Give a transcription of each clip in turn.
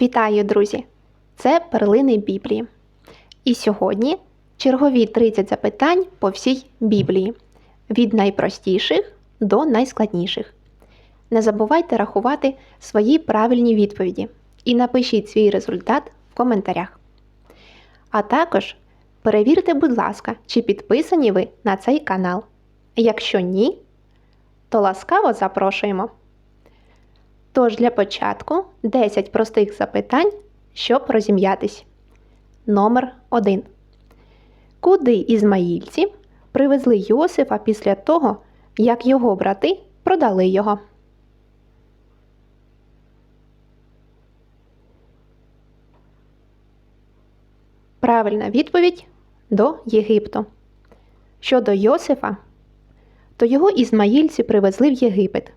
Вітаю, друзі! Це перлини Біблії. І сьогодні чергові 30 запитань по всій Біблії від найпростіших до найскладніших. Не забувайте рахувати свої правильні відповіді і напишіть свій результат в коментарях. А також перевірте, будь ласка, чи підписані ви на цей канал. Якщо ні, то ласкаво запрошуємо. Тож для початку 10 простих запитань, щоб розім'ятись. Номер 1. Куди ізмаїльці привезли Йосифа після того, як його брати продали його? Правильна відповідь до Єгипту. Щодо Йосифа, то його ізмаїльці привезли в Єгипет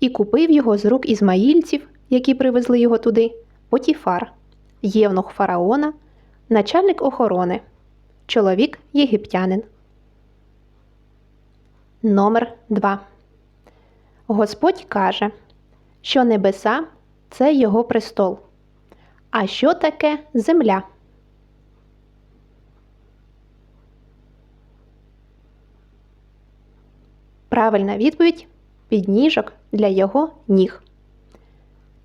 і купив його з рук ізмаїльців, які привезли його туди, Потіфар, євнух фараона, начальник охорони, чоловік єгиптянин. Номер 2. Господь каже, що небеса це його престол. А що таке земля? Правильна відповідь підніжок для його ніг.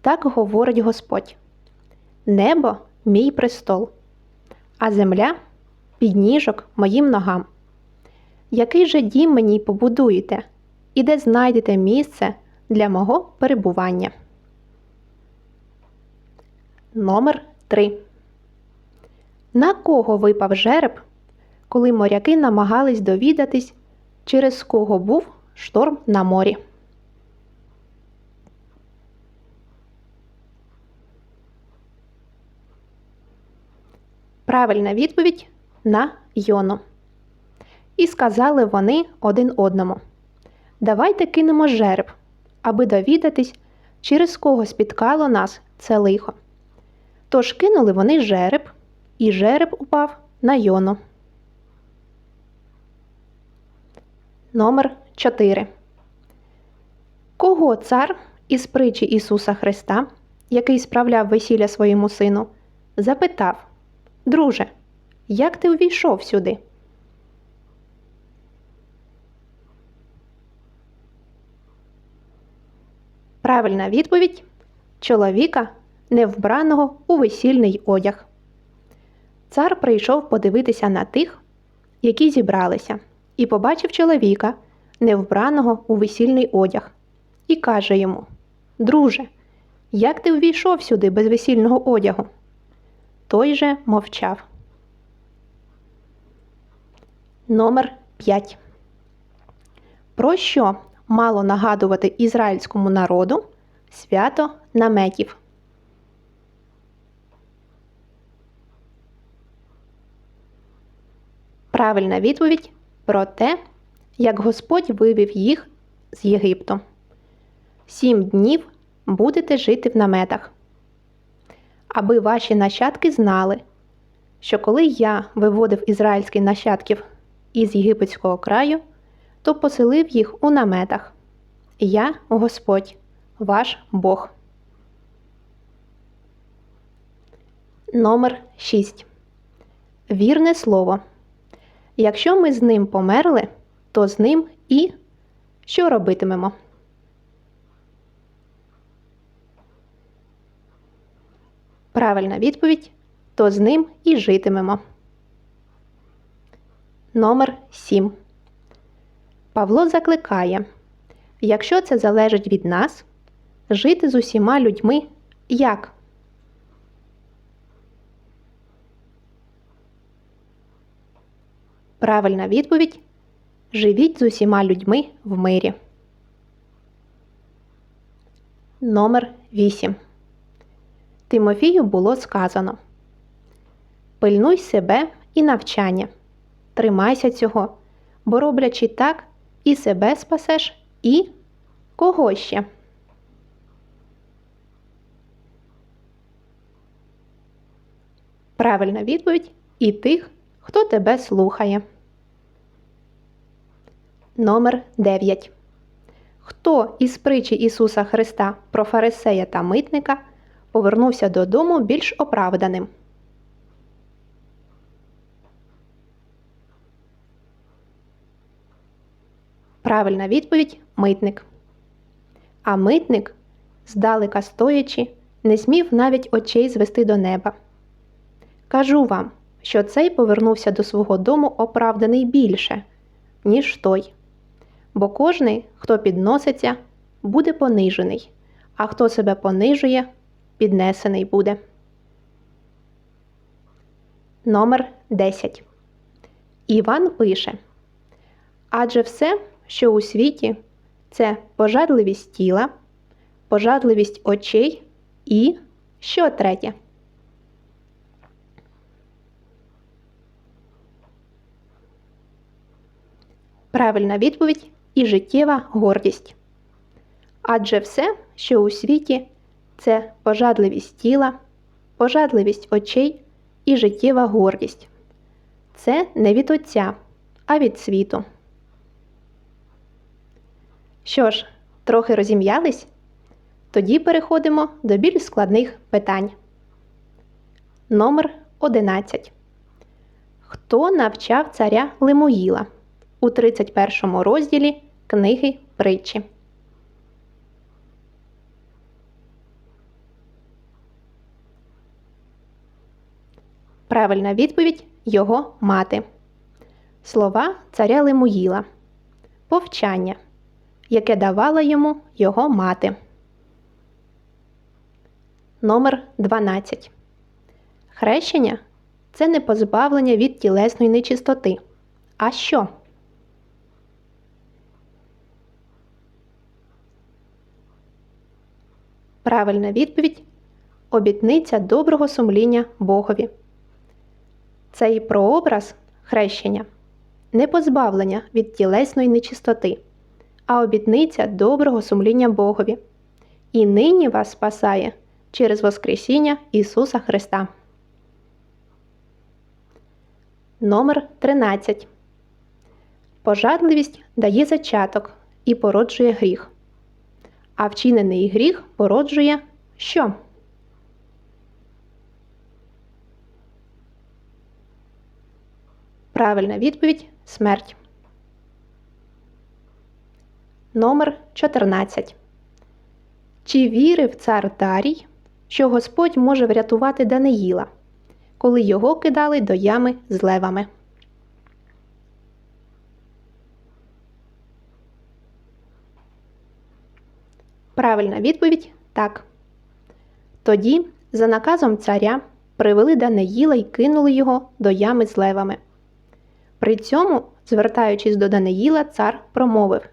Так говорить Господь: Небо мій престол, а земля підніжок моїм ногам. Який же дім мені побудуєте, і де знайдете місце для мого перебування? Номер 3. На кого випав жереб, коли моряки намагались довідатись, через кого був шторм на морі? Правильна відповідь на Йону. І сказали вони один одному: Давайте кинемо жереб, аби довідатись, через кого спіткало нас це лихо. Тож кинули вони жереб, і жереб упав на Йону. Номер 4. Кого цар із притчі Ісуса Христа, який справляв весілля своєму сину, запитав Друже, як ти увійшов сюди? Правильна відповідь чоловіка, не вбраного у весільний одяг. Цар прийшов подивитися на тих, які зібралися, і побачив чоловіка, не вбраного у весільний одяг, і каже йому: Друже, як ти увійшов сюди без весільного одягу? Той же мовчав. Номер 5. Про що мало нагадувати ізраїльському народу свято наметів? Правильна відповідь про те, як Господь вивів їх з Єгипту. Сім днів будете жити в наметах аби ваші нащадки знали, що коли я виводив ізраїльських нащадків із єгипетського краю, то поселив їх у наметах. Я Господь, ваш Бог. Номер 6. Вірне слово. Якщо ми з ним померли, то з ним і що робитимемо? Правильна відповідь то з ним і житимемо. Номер 7. Павло закликає, якщо це залежить від нас, жити з усіма людьми як? Правильна відповідь Живіть з усіма людьми в мирі. Номер 8. Тимофію було сказано Пильнуй себе і навчання, тримайся цього, бо роблячи так, і себе спасеш, і кого ще. Правильна відповідь і тих, хто тебе слухає. Номер 9. Хто із притчі Ісуса Христа про Фарисея та митника повернувся додому більш оправданим? Правильна відповідь митник. А митник, здалека стоячи, не смів навіть очей звести до неба. Кажу вам, що цей повернувся до свого дому оправданий більше, ніж той. Бо кожний, хто підноситься, буде понижений, а хто себе понижує, піднесений буде. Номер 10. Іван пише Адже все, що у світі, це пожадливість тіла, пожадливість очей і що третє? Правильна відповідь і життєва гордість. Адже все, що у світі, це пожадливість тіла, пожадливість очей і життєва гордість. Це не від Отця, а від світу. Що ж, трохи розім'ялись? Тоді переходимо до більш складних питань. Номер 11. Хто навчав царя Лимуїла у 31 розділі книги притчі? Правильна відповідь його мати. Слова царя Лимуїла. Повчання, яке давала йому його мати. Номер 12. Хрещення це не позбавлення від тілесної нечистоти. А що? Правильна відповідь обітниця доброго сумління Богові. Цей прообраз хрещення не позбавлення від тілесної нечистоти, а обітниця доброго сумління Богові. І нині вас спасає через Воскресіння Ісуса Христа. Номер 13. Пожадливість дає зачаток і породжує гріх. А вчинений гріх породжує що? Правильна відповідь смерть. Номер 14. Чи вірив цар Дарій, що Господь може врятувати Даниїла, коли його кидали до ями з левами? Правильна відповідь так. Тоді, за наказом царя, привели Даниїла і кинули його до ями з левами. При цьому, звертаючись до Даниїла, цар промовив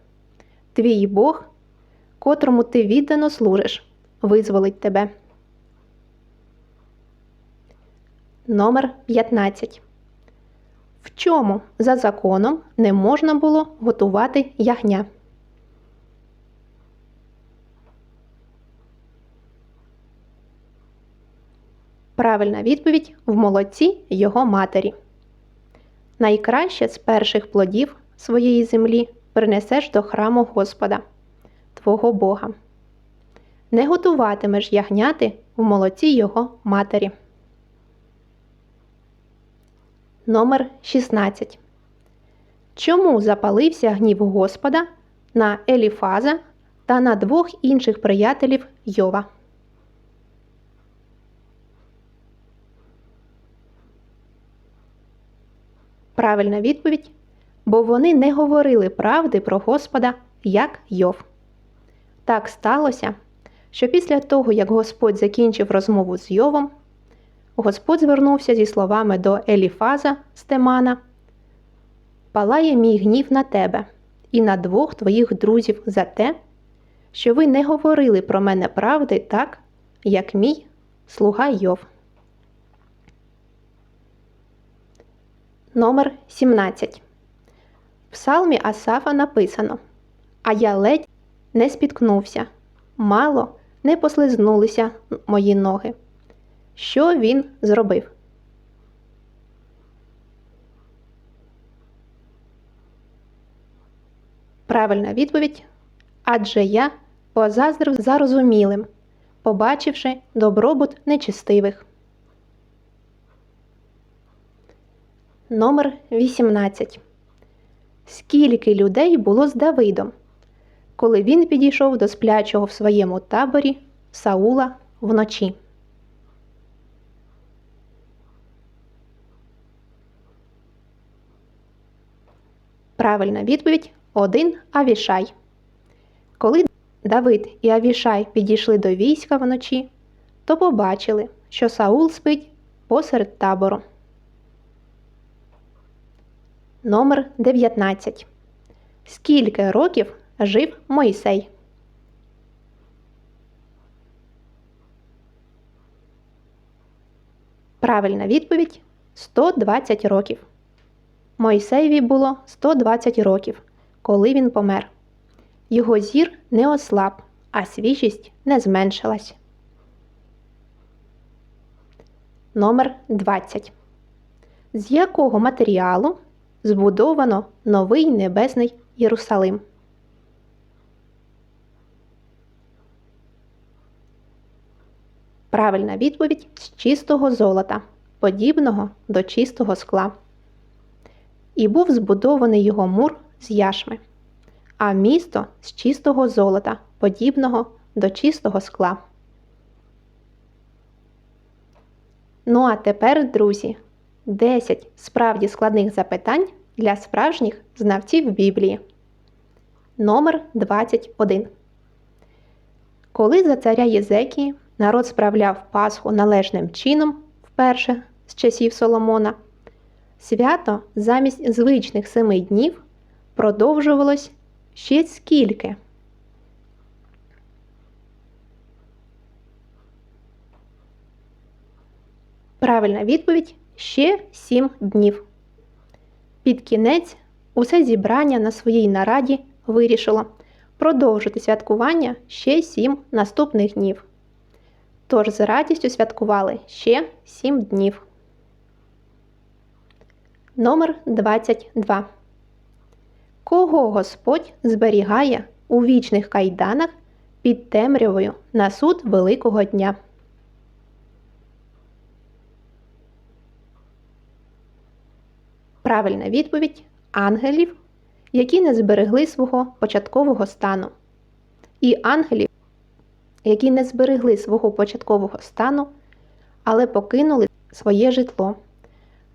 Твій Бог, котрому ти віддано служиш, визволить тебе. Номер 15. В чому за законом не можна було готувати ягня? Правильна відповідь в молодці його матері. Найкраще з перших плодів своєї землі принесеш до храму Господа, Твого Бога. Не готуватимеш ягняти в молоці його матері. Номер 16. Чому запалився гнів Господа на Еліфаза та на двох інших приятелів Йова? Правильна відповідь, бо вони не говорили правди про Господа, як Йов. Так сталося, що після того, як Господь закінчив розмову з Йовом, Господь звернувся зі словами до Еліфаза Стемана Палає мій гнів на тебе і на двох твоїх друзів за те, що ви не говорили про мене правди так, як мій слуга Йов. Номер 17. В псалмі Асафа написано А я ледь не спіткнувся, мало не послизнулися мої ноги. Що він зробив? Правильна відповідь. Адже я позаздрив зарозумілим, побачивши добробут нечистивих. Номер 18. Скільки людей було з Давидом, коли він підійшов до сплячого в своєму таборі Саула вночі? Правильна відповідь один Авішай. Коли Давид і Авішай підійшли до війська вночі, то побачили, що Саул спить посеред табору. Номер 19. Скільки років жив Мойсей? Правильна відповідь 120 років. Мойсеєві було 120 років, коли він помер. Його зір не ослаб, а свіжість не зменшилась. Номер 20. З якого матеріалу збудовано новий небесний Єрусалим? Правильна відповідь з чистого золота, подібного до чистого скла. І був збудований його мур з яшми, а місто з чистого золота, подібного до чистого скла. Ну а тепер, друзі, 10 справді складних запитань для справжніх знавців Біблії. Номер 21. Коли за царя Єзекії народ справляв Пасху належним чином вперше з часів Соломона, свято замість звичних семи днів продовжувалось ще скільки? Правильна відповідь ще сім днів. Під кінець усе зібрання на своїй нараді вирішило продовжити святкування ще сім наступних днів. Тож з радістю святкували ще сім днів. Номер 22. Кого Господь зберігає у вічних кайданах під темрявою на суд Великого дня? Правильна відповідь ангелів, які не зберегли свого початкового стану. І ангелів, які не зберегли свого початкового стану, але покинули своє житло,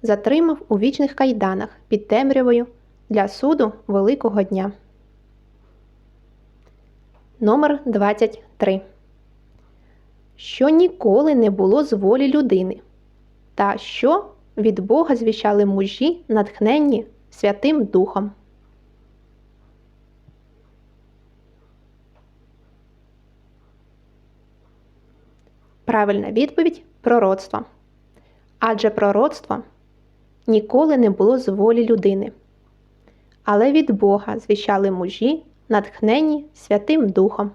затримав у вічних кайданах під темрявою для суду Великого дня. Номер 23. Що ніколи не було з волі людини. Та що від Бога звіщали мужі, натхненні Святим Духом. Правильна відповідь пророцтво. Адже пророцтво ніколи не було з волі людини. Але від Бога звіщали мужі, натхненні Святим Духом.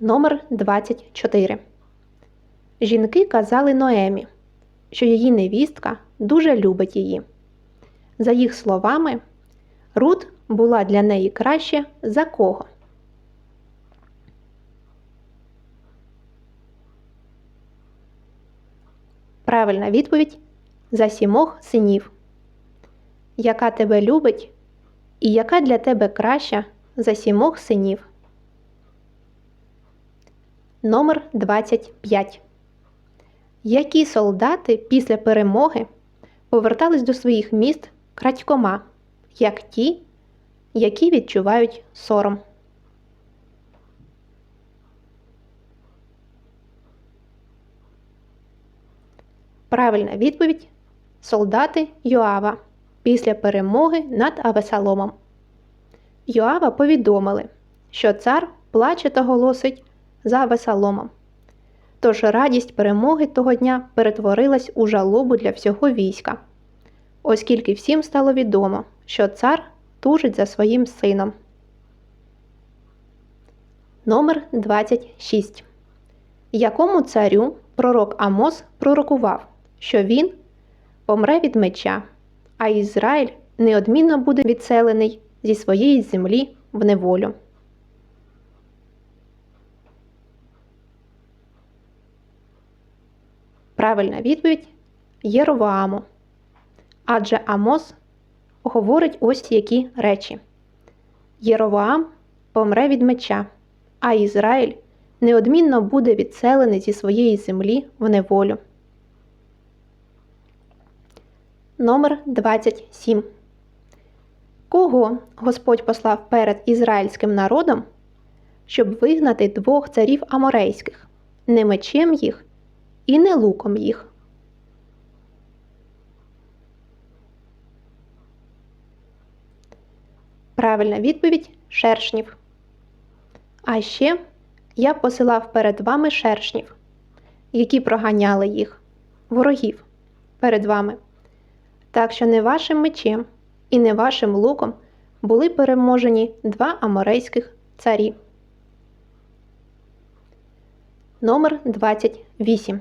Номер 24. Жінки казали Ноемі, що її невістка дуже любить її. За їх словами, Рут була для неї краще за кого? Правильна відповідь за сімох синів. Яка тебе любить і яка для тебе краща за сімох синів? Номер 25. Які солдати після перемоги повертались до своїх міст крадькома, як ті, які відчувають сором? Правильна відповідь солдати Йоава після перемоги над Авесаломом. Йоава повідомили, що цар плаче та голосить за Авесаломом. Тож радість перемоги того дня перетворилась у жалобу для всього війська, оскільки всім стало відомо, що цар тужить за своїм сином. Номер 26. Якому царю пророк Амос пророкував, що він помре від меча, а Ізраїль неодмінно буде відселений зі своєї землі в неволю? Правильна відповідь Єровоаму. Адже Амос говорить ось які речі. Єровоам помре від меча, а Ізраїль неодмінно буде відселений зі своєї землі в неволю. Номер 27. Кого Господь послав перед ізраїльським народом, щоб вигнати двох царів аморейських, не мечем їх і не луком їх? Правильна відповідь шершнів. А ще я посилав перед вами шершнів, які проганяли їх, ворогів перед вами. Так що не вашим мечем і не вашим луком були переможені два аморейських царі. Номер 28.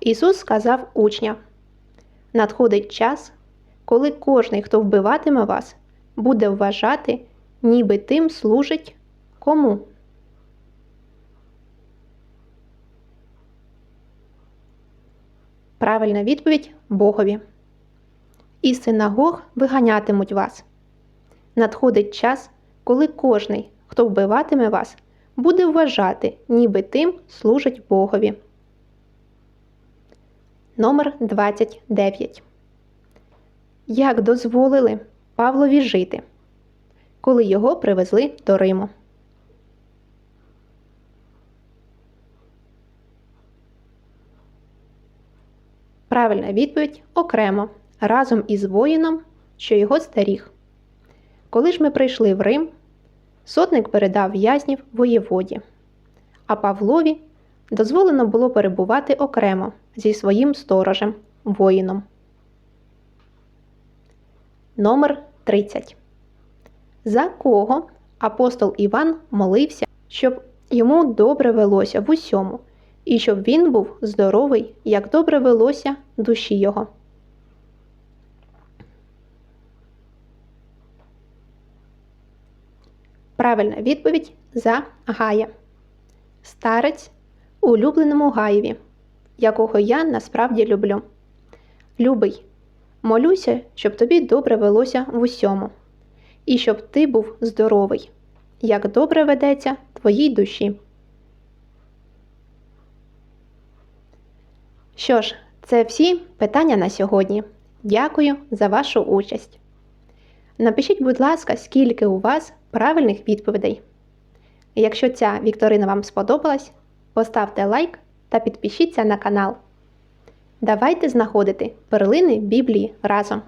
Ісус сказав учням: Надходить час, коли кожний, хто вбиватиме вас, буде вважати, ніби тим служить кому. Правильна відповідь Богові. Із синагог виганятимуть вас. Надходить час, коли кожний, хто вбиватиме вас, буде вважати, ніби тим служить Богові. Номер 29. Як дозволили Павлові жити, коли його привезли до Риму? Правильна відповідь окремо разом із воїном, що його старіг. Коли ж ми прийшли в Рим, сотник передав в'язнів воєводі, а Павлові дозволено було перебувати окремо зі своїм сторожем, воїном. Номер 30. За кого апостол Іван молився, щоб йому добре велося в усьому, і щоб він був здоровий, як добре велося душі його. Правильна відповідь за Гая. Старець улюбленому Гаєві, якого я насправді люблю. Любий, молюся, щоб тобі добре велося в усьому, і щоб ти був здоровий, як добре ведеться твоїй душі. Що ж, це всі питання на сьогодні. Дякую за вашу участь. Напишіть, будь ласка, скільки у вас правильних відповідей. Якщо ця вікторина вам сподобалась, поставте лайк та підпишіться на канал. Давайте знаходити перлини Біблії разом.